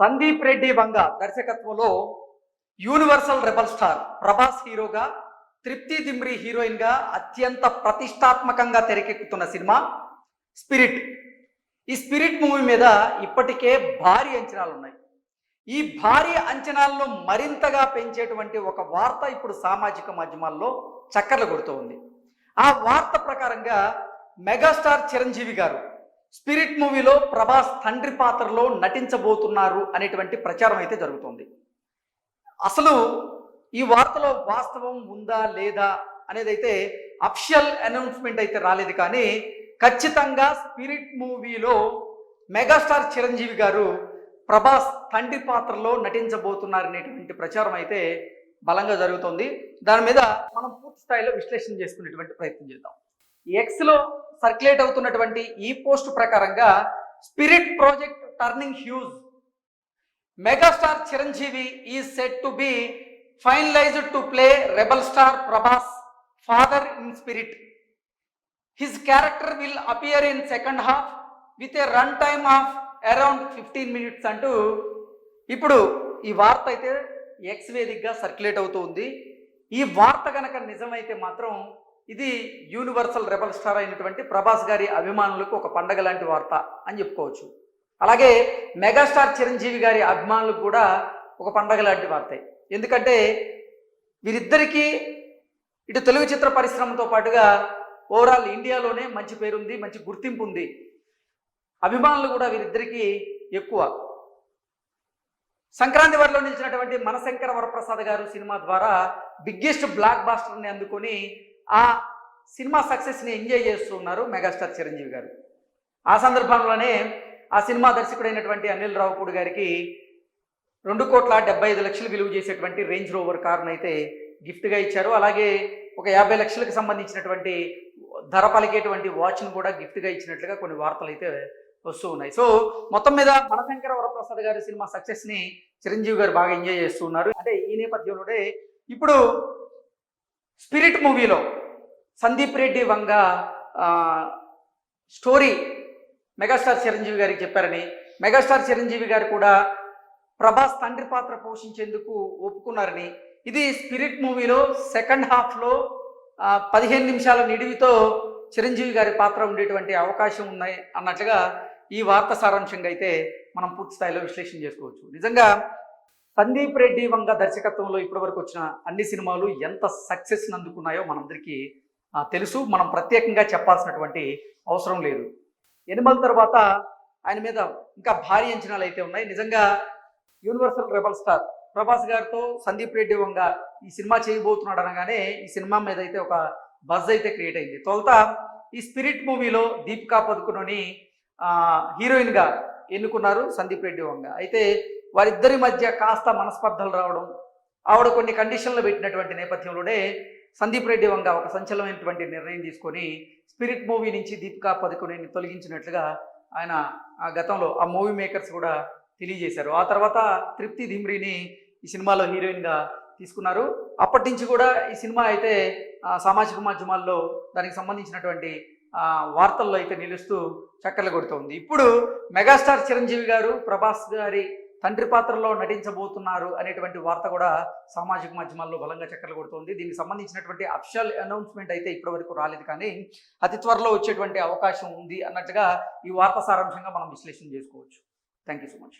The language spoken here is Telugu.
సందీప్ రెడ్డి వంగ దర్శకత్వంలో యూనివర్సల్ రెబల్ స్టార్. ప్రభాస్ హీరోగా తృప్తి దిమ్రి హీరోయిన్గా అత్యంత ప్రతిష్టాత్మకంగా తెరకెక్కుతున్న సినిమా స్పిరిట్. ఈ స్పిరిట్ మూవీ మీద ఇప్పటికే భారీ అంచనాలు ఉన్నాయి. ఈ భారీ అంచనాలను మరింతగా పెంచేటువంటి ఒక వార్త ఇప్పుడు సామాజిక మాధ్యమాల్లో చక్కర్లు కొడుతూ ఉంది. ఆ వార్త ప్రకారంగా మెగాస్టార్ చిరంజీవి గారు స్పిరిట్ మూవీలో ప్రభాస్ తండ్రి పాత్రలో నటించబోతున్నారు అనేటువంటి ప్రచారం అయితే జరుగుతుంది. అసలు ఈ వార్తలో వాస్తవం ఉందా లేదా అనేది అయితే అఫిషియల్ అనౌన్స్మెంట్ అయితే రాలేదు కానీ ఖచ్చితంగా స్పిరిట్ మూవీలో మెగాస్టార్ చిరంజీవి గారు ప్రభాస్ తండ్రి పాత్రలో నటించబోతున్నారు అనేటువంటి ప్రచారం అయితే బలంగా జరుగుతుంది. దాని మీద మనం పూర్తి స్థాయిలో విశ్లేషణ చేసుకునేటువంటి ప్రయత్నం చేద్దాం. ఎక్స్లో సర్క్యులేట్ అవుతున్నటువంటి ఈ పోస్ట్ ప్రకారంగా spirit project turning huge megastar Chiranjeevi is set to be finalized to play rebel star Prabhas father in spirit his character will appear in second half with a run time of around fifteen minutes అంటూ ఇప్పుడు ఈ వార్త అయితే ఎక్స్ వేదికగా సర్క్యులేట్ అవుతూ ఉంది. ఈ వార్త కనుక నిజమైతే మాత్రం ఇది యూనివర్సల్ రెబల్ స్టార్ అయినటువంటి ప్రభాస్ గారి అభిమానులకు ఒక పండగ లాంటి వార్త అని చెప్పుకోవచ్చు. అలాగే మెగాస్టార్ చిరంజీవి గారి అభిమానులకు కూడా ఒక పండగ లాంటి వార్తే. ఎందుకంటే వీరిద్దరికీ ఇటు తెలుగు చిత్ర పరిశ్రమతో పాటుగా ఓవరాల్ ఇండియాలోనే మంచి పేరుంది మంచి గుర్తింపు ఉంది. అభిమానులు కూడా వీరిద్దరికీ ఎక్కువ. సంక్రాంతి వారిలో నిలిచినటువంటి మనశంకర వరప్రసాద్ గారు సినిమా ద్వారా బిగ్గెస్ట్ బ్లాక్ బాస్టర్ని అందుకొని ఆ సినిమా సక్సెస్ని ఎంజాయ్ చేస్తున్నారు మెగాస్టార్ చిరంజీవి గారు. ఆ సందర్భంలోనే ఆ సినిమా దర్శకుడైనటువంటి అనిల్ రావుపూడి గారికి రెండు కోట్ల డెబ్బై ఐదు లక్షలు విలువ చేసేటువంటి రేంజ్ రోవర్ కారును అయితే గిఫ్ట్గా ఇచ్చారు. అలాగే ఒక యాభై లక్షలకు సంబంధించినటువంటి ధర పలికేటువంటి వాచ్ను కూడా గిఫ్ట్గా ఇచ్చినట్లుగా కొన్ని వార్తలు అయితే వస్తూ ఉన్నాయి. సో మొత్తం మీద మనశంకర వరప్రసాద్ గారి సినిమా సక్సెస్ని చిరంజీవి గారు బాగా ఎంజాయ్ చేస్తూ ఉన్నారు. అంటే ఈ నేపథ్యంలోనే ఇప్పుడు స్పిరిట్ మూవీలో సందీప్ రెడ్డి వంగ స్టోరీ మెగాస్టార్ చిరంజీవి గారికి చెప్పారని మెగాస్టార్ చిరంజీవి గారు కూడా ప్రభాస్ తండ్రి పాత్ర పోషించేందుకు ఒప్పుకున్నారని ఇది స్పిరిట్ మూవీలో సెకండ్ హాఫ్లో పదిహేను నిమిషాల నిడివితో చిరంజీవి గారి పాత్ర ఉండేటువంటి అవకాశం ఉన్నాయి అన్నట్లుగా ఈ వార్త సారాంశంగా అయితే మనం పూర్తి స్థాయిలో విశ్లేషణ చేసుకోవచ్చు. నిజంగా సందీప్ రెడ్డి వంగ దర్శకత్వంలో ఇప్పటివరకు వచ్చిన అన్ని సినిమాలు ఎంత సక్సెస్ అందుకున్నాయో మనందరికీ ఆ, తెలుసు. మనం ప్రత్యేకంగా చెప్పాల్సినటువంటి అవసరం లేదు. ఎనిమల తర్వాత ఆయన మీద ఇంకా భారీ అంచనాలు అయితే ఉన్నాయి. నిజంగా యూనివర్సల్ రెబల్ స్టార్ ప్రభాస్ గారితో సందీప్ రెడ్డి వంగ ఈ సినిమా చేయబోతున్నాడు అనగానే ఈ సినిమా మీద అయితే ఒక బజ్ అయితే క్రియేట్ అయింది. తొలుత ఈ స్పిరిట్ మూవీలో దీపికా పదుకునని హీరోయిన్గా ఎన్నుకున్నారు సందీప్ రెడ్డి వంగ. అయితే వారిద్దరి మధ్య కాస్త మనస్పర్ధలు రావడం ఆవిడ కొన్ని కండిషన్లు పెట్టినటువంటి నేపథ్యంలోనే సందీప్ రెడ్డి వంగ ఒక సంచలనమైనటువంటి నిర్ణయం తీసుకొని స్పిరిట్ మూవీ నుంచి దీపికా పదుకునేని తొలగించినట్లుగా ఆయన ఆ గతంలో ఆ మూవీ మేకర్స్ కూడా తెలియజేశారు. ఆ తర్వాత తృప్తి ధిమ్రిని ఈ సినిమాలో హీరోయిన్గా తీసుకున్నారు. అప్పటి నుంచి కూడా ఈ సినిమా అయితే సామాజిక మాధ్యమాల్లో దానికి సంబంధించినటువంటి వార్తల్లో అయితే నిలుస్తూ చక్కర్లు కొడుతోంది. ఇప్పుడు మెగాస్టార్ చిరంజీవి గారు ప్రభాస్ గారి తండ్రి పాత్రలో నటించబోతున్నారు అనేటువంటి వార్త కూడా సామాజిక మాధ్యమాల్లో బలంగా చక్కర్లు కొడుతోంది. దీనికి సంబంధించినటువంటి అఫిషియల్ అనౌన్స్మెంట్ అయితే ఇప్పటివరకు రాలేదు కానీ అతి త్వరలో వచ్చేటువంటి అవకాశం ఉంది అన్నట్టుగా ఈ వార్త సారాంశంగా మనం విశ్లేషణ చేసుకోవచ్చు. Thank you so much